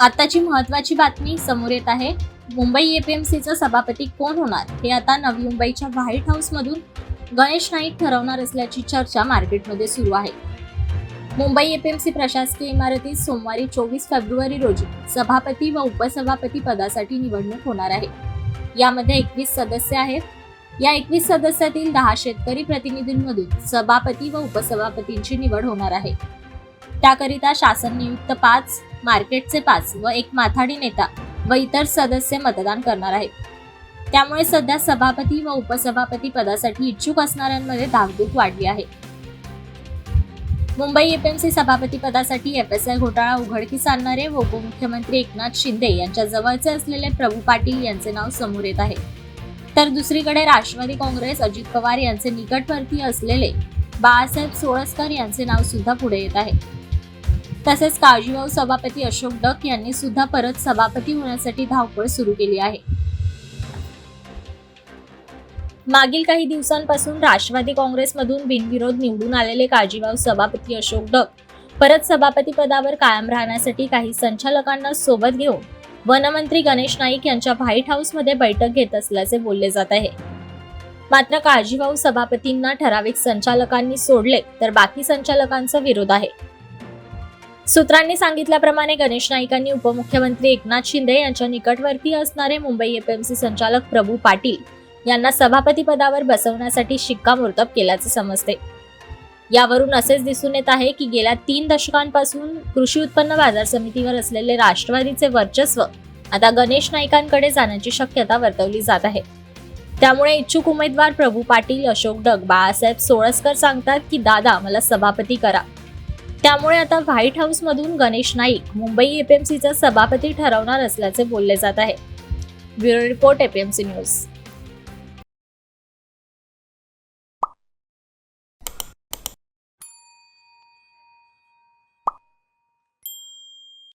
आताची महत्वाची बातमी समोर येत आहे. मुंबई एपीएमसीचा सभापती कोण होणार? हे आता नवी मुंबईच्या व्हाईट हाऊस मधून गणेश नाईक ठरवणार असल्याची चर्चा मार्केटमध्ये सुरू आहे. मुंबई एपीएमसी प्रशासकीय इमारतीत सोमवारी चोवीस फेब्रुवारी रोजी सभापती व उपसभापती पदासाठी निवडणूक होणार आहे. यामध्ये एकवीस सदस्य आहेत. या एकवीस सदस्यातील दहा शेतकरी प्रतिनिधींमधून सभापती व उपसभापतींची निवड होणार आहे. त्याकरिता शासन नियुक्त पाच मार्केटचे पाच व एक माथाडी नेता व इतर सदस्य मतदान करणार आहेत. त्यामुळे सध्या सभापती व उपसभापती पदासाठी इच्छुक असणाऱ्यांमध्ये धाकधूक वाढली आहे. मुंबई एपीएमसी सभापती पदासाठी एफएसआय घोटाळा उघडकीस आणणारे व उपमुख्यमंत्री एकनाथ शिंदे यांच्या जवळचे असलेले प्रभू पाटील यांचे नाव समोर येत आहे. तर दुसरीकडे राष्ट्रवादी काँग्रेस अजित पवार यांचे निकटवर्तीय असलेले बाळासाहेब सोळसकर यांचे नाव सुद्धा पुढे येत आहे. तसेच काळजीभाऊ सभापती अशोक डक यांनी सुद्धा परत सभापती होण्यासाठी धावपळ सुरू केली आहे. मागील काही दिवसांपासून राष्ट्रवादी काँग्रेसमधून बिनविरोध निवडून आलेले काळजीभाऊ सभापती अशोक डक परत सभापती पदावर कायम राहण्यासाठी काही संचालकांना सोबत घेऊन वनमंत्री गणेश नाईक यांच्या व्हाईट हाऊसमध्ये बैठक घेत असल्याचे बोलले जात आहे. मात्र काळजीभाऊ सभापतींना ठराविक संचालकांनी सोडले तर बाकी संचालकांचा विरोध आहे. सूत्रांनी सांगितल्याप्रमाणे गणेश नाईकांनी उपमुख्यमंत्री एकनाथ शिंदे यांच्या निकटवर्ती असणारे मुंबई एपीएमसी संचालक प्रभू पाटील यांना सभापती पदावर बसवण्यासाठी शिक्कामोर्तब केल्याचे समजते. यावरून असेच दिसून येत आहे की गेल्या तीन दशकांपासून कृषी उत्पन्न बाजार समितीवर असलेले राष्ट्रवादीचे वर्चस्व आता गणेश नाईकांकडे जाण्याची शक्यता वर्तवली जात आहे. त्यामुळे इच्छुक उमेदवार प्रभू पाटील अशोक डग बाळासाहेब सोळसकर सांगतात की दादा मला सभापती करा. त्यामुळे आता व्हाईट हाऊसमधून गणेश नाईक मुंबई एपीएमसीचा सभापती ठरवणार असल्याचे बोलले जात आहे. Bureau report APMC news.